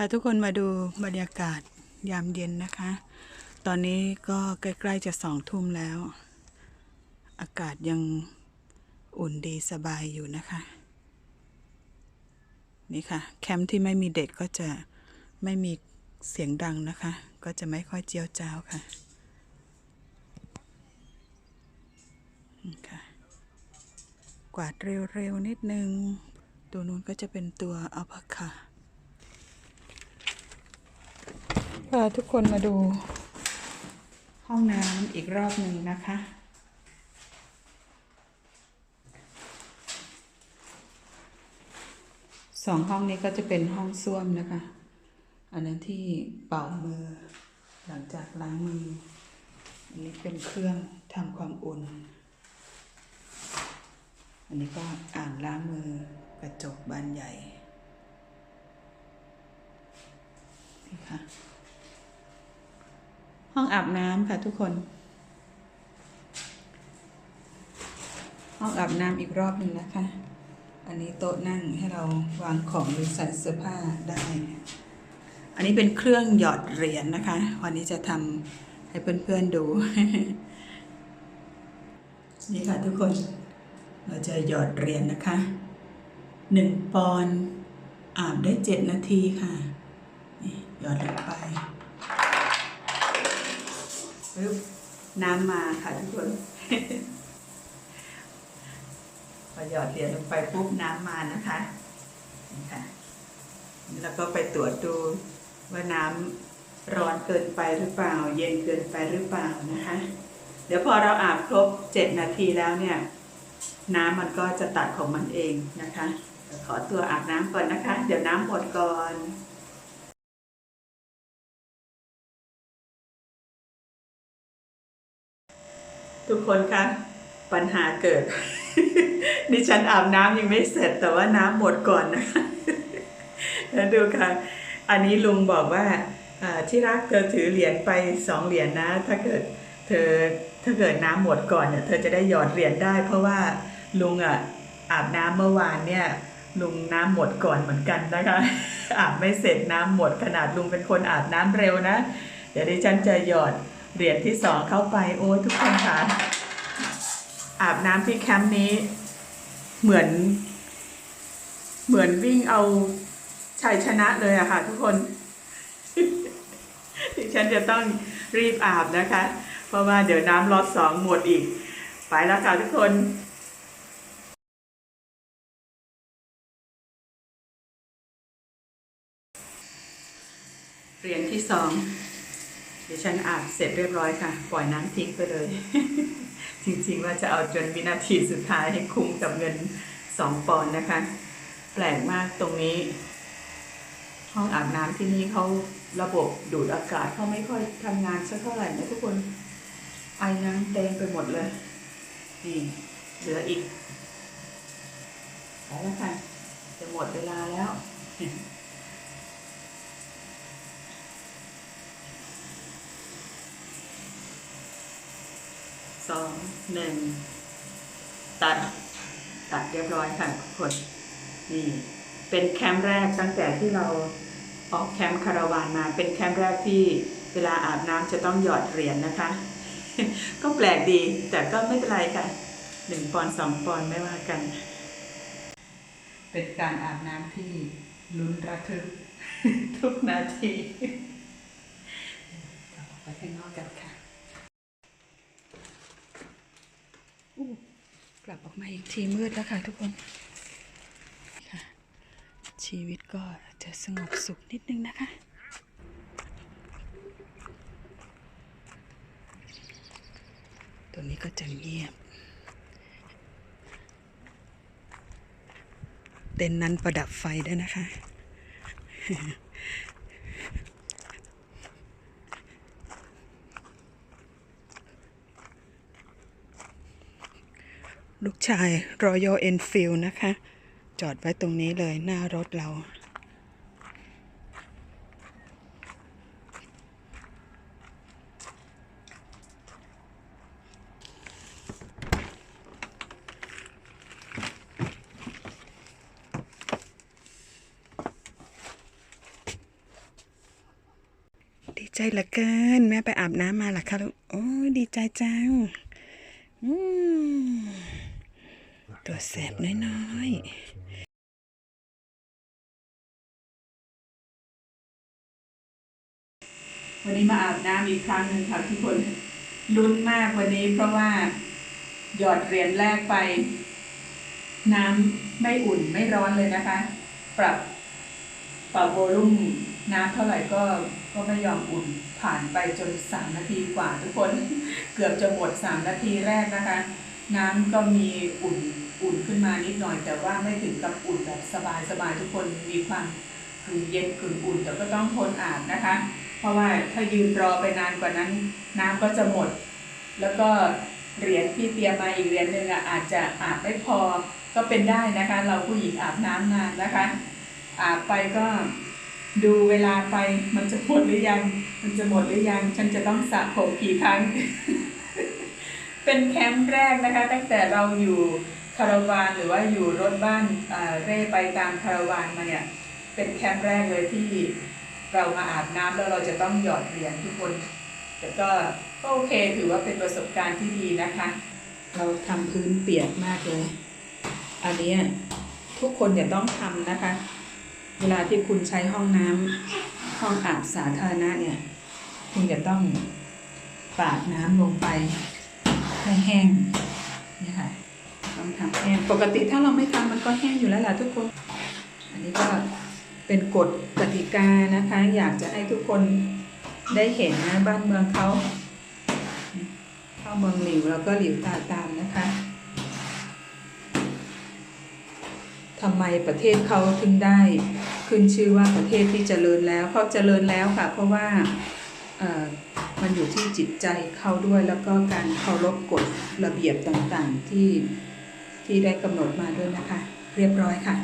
าทุกคนมาดูบรรยากาศยามเย็นนะคะ ตอนนี้ก็ใกล้ๆจะสองทุ่มแล้ว อากาศยังอุ่นดีสบายอยู่นะคะ นี่ค่ะ แคมป์ที่ไม่มีเด็กก็จะไม่มีเสียงดังนะคะ ก็จะไม่ค่อยเจียวจ้าวค่ะค่ะ กวาดเร็วๆนิดนึง ตัวนู้นก็จะเป็นตัวอัลพาคา พาทุกคนมาดู ห้องน้ำอีกรอบหนึ่งนะคะ สองห้องนี้ก็จะเป็นห้องส้วมนะคะ อันนั้นที่เป่ามือ หลังจากล้างมือ อันนี้เป็นเครื่องทำความอุ่น อันนี้ก็อ่างล้างมือกระจกบานใหญ่ นี่ค่ะ ห้องอาบน้ำค่ะทุกคน ห้องอาบน้ำอีกรอบหนึ่งนะคะ อันนี้โต๊ะนั่งให้เราวางของหรือใส่เสื้อผ้าได้ อันนี้เป็นเครื่องหยอดเหรียญนะคะ วันนี้จะทำให้เพื่อนๆดู นี่ค่ะทุกคน เราจะหยอดเหรียญนะคะหนึ่งปอนด์อาบได้เจ็ดนาทีค่ะนี่หยอดลงไป ปึ๊บน้ำมาค่ะทุกคนพอหยอดเหรียญลงไปปุ๊บน้ำมานะคะนี่ค่ะแล้วก็ไปตรวจดูว่าน้ำร้อนเกินไปหรือเปล่า เย็นเกินไปหรือเปล่านะคะ เดี๋ยวพอเราอาบครบเจ็ดนาทีแล้วเนี่ย น้ำมันก็จะตัดของมันเองนะคะ ขอตัวอาบน้ำก่อนนะคะ เดี๋ยวน้ำหมดก่อน ทุกคนคะปัญหาเกิด ดิฉันอาบน้ำยังไม่เสร็จแต่ว่าน้ำหมดก่อนนะคะแล้วดูค่ะ อันนี้ลุงบอกว่าที่รักเธอถือเหรียญไปสองเหรียญนะ ถ้าเกิดเธอถ้าเกิดน้ำหมดก่อนเนี่ยเธอจะได้หยอดเหรียญได้ เพราะว่าลุงอะอาบน้ำเมื่อวานเนี่ยลุงน้ำหมดก่อนเหมือนกันนะคะ อาบไม่เสร็จน้ำหมดขนาดลุงเป็นคนอาบน้ำเร็วนะ เดี๋ยวดิฉันจะหยอด เหรียญที่สองเข้าไปโอ้ยทุกคนค่ะ อาบน้ำที่แคมป์นี้ เหมือน เหมือนวิ่งเอาชัยชนะเลยอะค่ะ ทุกคนดิฉันจะต้องรีบอาบนะคะ เพราะว่าเดี๋ยวน้ำรอดสองหมดอีก ไปแล้วค่ะทุกคนเรียนที่สอง ดิฉันอาบเสร็จเรียบร้อยค่ะ ปล่อยน้ำทิ้งไปเลย จริงๆว่าจะเอาจนวินาทีสุดท้ายให้คุ้มกับเงินสองปอนด์นะคะ แปลกมากตรงนี้ ห้องอาบน้ำที่นี่เขาระบบดูดอากาศเขาไม่ค่อยทำงานสักเท่าไหร่นะทุกคนไอน้ำเต็มไปหมดเลยนี่เหลืออีกแล้วค่ะจะหมดเวลาแล้ว สองหนึ่งตัดตัดเรียบร้อยค่ะทุกคนนี่เป็นแคมป์แรกตั้งแต่ที่เราออกแคมป์คาราวานมาเป็นแคมป์แรกที่เวลาอาบน้ำจะต้องหยอดเหรียญนะคะ ก็แปลกดีแต่ก็ไม่เป็นไรค่ะหนึ่งปอนสองปอนไม่ว่ากัน เป็นการอาบน้ำที่ลุ้นระทึกทุกนาทีกลับออกไปข้างนอกกันค่ะ กลับออกมาอีกทีมืดแล้วค่ะทุกคนค่ะ ชีวิตก็จะสงบสุขนิดนึงนะคะตัวนี้ก็จะเงียบ เต็นนั้นประดับไฟด้วยนะคะ ลูกชาย Royal Enfield นะคะ จอดไว้ตรงนี้เลยหน้ารถเรา ดีใจเหลือเกิน แม่ไปอาบน้ำมาหรอคะลูก โอ้ดีใจจัง อืมตัว แสบน้อยๆวันนี้มาอาบน้ำอีกครั้งหนึ่งค่ะทุกคนลุ้นมากวันนี้เพราะว่า หยอดเหรียญแรกไป น้ำไม่อุ่นไม่ร้อนเลยนะคะ ปรับปรับโวลุ่มน้ำเท่าไหร่ก็ก็ไม่ยอมอุ่นผ่านไปจนสามนาทีกว่าทุกคน เกือบจะหมดสามนาทีแรกนะคะ น้ำก็มีอุ่นอุ่นขึ้นมานิดหน่อย แต่ว่าไม่ถึงกับอุ่นแบบสบายสบายทุกคนมีความกึ่งเย็นกึ่งอุ่นแต่ก็ต้องทนอาบนะคะ เพราะว่าถ้ายืนรอไปนานกว่านั้น น้ำก็จะหมด แล้วก็เหรียญที่เตรียมมาอีกเหรียญหนึ่งอะอาจจะอาบไม่พอก็เป็นได้นะคะ เราผู้หญิงอาบน้ำนานนะคะ อาบไปก็ดูเวลาไปมันจะหมดหรือยัง มันจะหมดหรือยัง ฉันจะต้องสระผมกี่ครั้ง เป็นแคมป์แรกนะคะ ตั้งแต่เราอยู่คาราวานหรือว่าอยู่รถบ้านเออเร่ไปตามคาราวานมาเนี่ยเป็นแคมป์แรกเลยที่เรามาอาบน้ำแล้วเราจะต้องหยอดเหรียญทุกคนแต่ก็ก็โอเคถือว่าเป็นประสบการณ์ที่ดีนะคะ เราทำพื้นเปียกมากเลย อันนี้ทุกคนอย่าต้องทำนะคะ เวลาที่คุณใช้ห้องน้ำห้องอาบสาธารณะเนี่ย คุณจะต้องปาดน้ำลงไป ให้แห้งนี่ค่ะต้องทำแห้งปกติถ้าเราไม่ทำมันก็แห้งอยู่แล้วแหละทุกคน อันนี้ก็เป็นกฎกติกานะคะ อยากจะให้ทุกคนได้เห็นนะบ้านเมืองเขาเข้าเมืองหลิวแล้วก็หลิวตาตามนะคะทำไมประเทศเขาถึงได้ขึ้นชื่อว่าประเทศที่เจริญแล้วเขาเจริญแล้วค่ะ เพราะว่า มันอยู่ที่จิตใจเขาด้วยแล้วก็การเคารพกฎระเบียบต่างๆที่ที่ได้กำหนดมาด้วยนะคะ เรียบร้อยค่ะ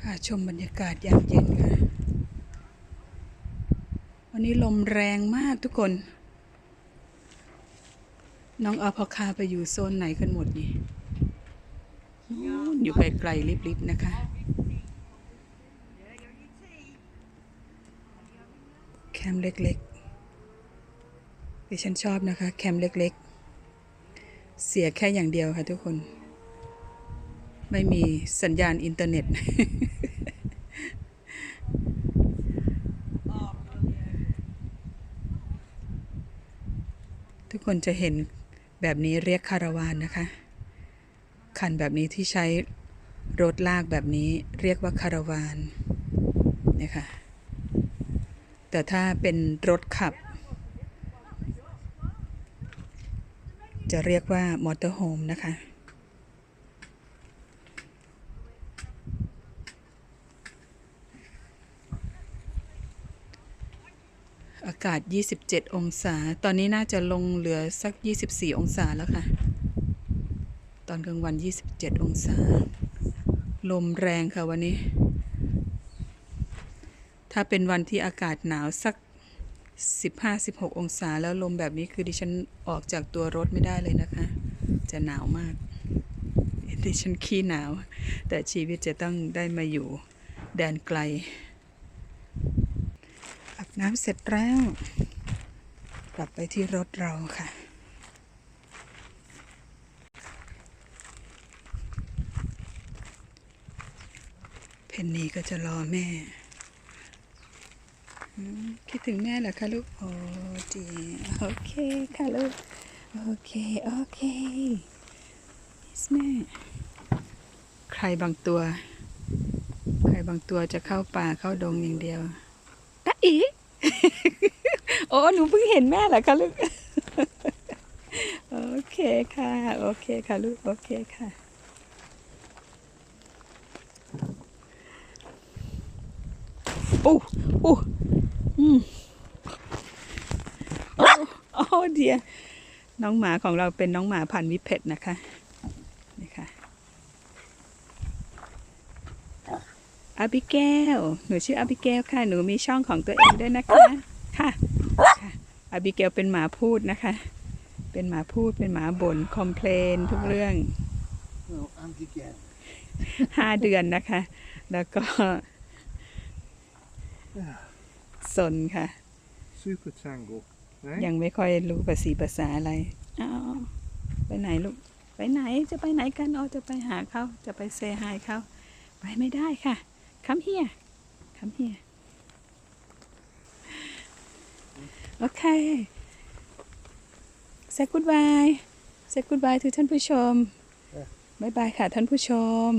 พาชมบรรยากาศยามเย็นค่ะ วันนี้ลมแรงมากทุกคน น้องอาพอคาไปอยู่โซนไหนกันหมดนี่ อยู่ไกลๆลิบๆนะคะ แคมป์เล็กๆดิฉันชอบนะคะ แคมป์เล็กๆ เสียแค่อย่างเดียวค่ะทุกคน ไม่มีสัญญาณอินเทอร์เน็ตทุกคนจะเห็นแบบนี้เรียกคาราวานนะคะ คันแบบนี้ที่ใช้รถลากแบบนี้เรียกว่าคาราวานเนี่ยค่ะ แต่ถ้าเป็นรถขับ จะเรียกว่ามอเตอร์โฮมนะคะ อากาศ 27 องศา ตอนนี้น่าจะลงเหลือสัก 24 องศาแล้วค่ะ อนกลางวัน 27 องศา ลมแรงค่ะวันนี้ ถ้าเป็นวันที่อากาศหนาวสัก 15-16 องศา แล้วลมแบบนี้คือดิฉันออกจากตัวรถไม่ได้เลยนะคะ จะหนาวมาก ดิฉันขี้หนาว แต่ชีวิตจะต้องได้มาอยู่แดนไกลอาบน้ำเสร็จแล้ว กลับไปที่รถเราค่ะ เพนนีก็จะรอแม่คิดถึงแม่เหรอคะลูก โอ้ดีโอเคค่ะลูก โอเค โอเคแม่ ใครบางตัว ใครบางตัวจะเข้าป่าเข้าดงอย่างเดียวตาอีโอ้หนูเพิ่งเห็นแม่เหรอคะลูก โอเคค่ะ โอเคค่ะลูก โอเคค่ะ โอ้โอ้อืมโอ้โอ้เดียน้องหมาของเราเป็นน้องหมาพันธุ์วิเพชรนะคะ นี่ค่ะอาบิเกล หนูชื่ออาบิเกลค่ะ หนูมีช่องของตัวเองด้วยนะคะ ค่ะค่ะอาบิเกลเป็นหมาพูดนะคะ เป็นหมาพูด เป็นหมาบ่น คอมเพลนทุกเรื่อง Nou, Antiken. ห้าเดือนนะคะ แล้วก็ Ja, สนค่ะ super tangle. ยังไม่ค่อยรู้ภาษีภาษาอะไรอ้าวไปไหนลูก ไปไหนจะไปไหนกันอ๋อจะไปหาเขาจะไปเซฮายเขาไปไม่ได้ค่ะ come here come here โอเค say goodbye say goodbye ทุกท่านผู้ชมเออบ๊ายบายค่ะท่านผู้ชม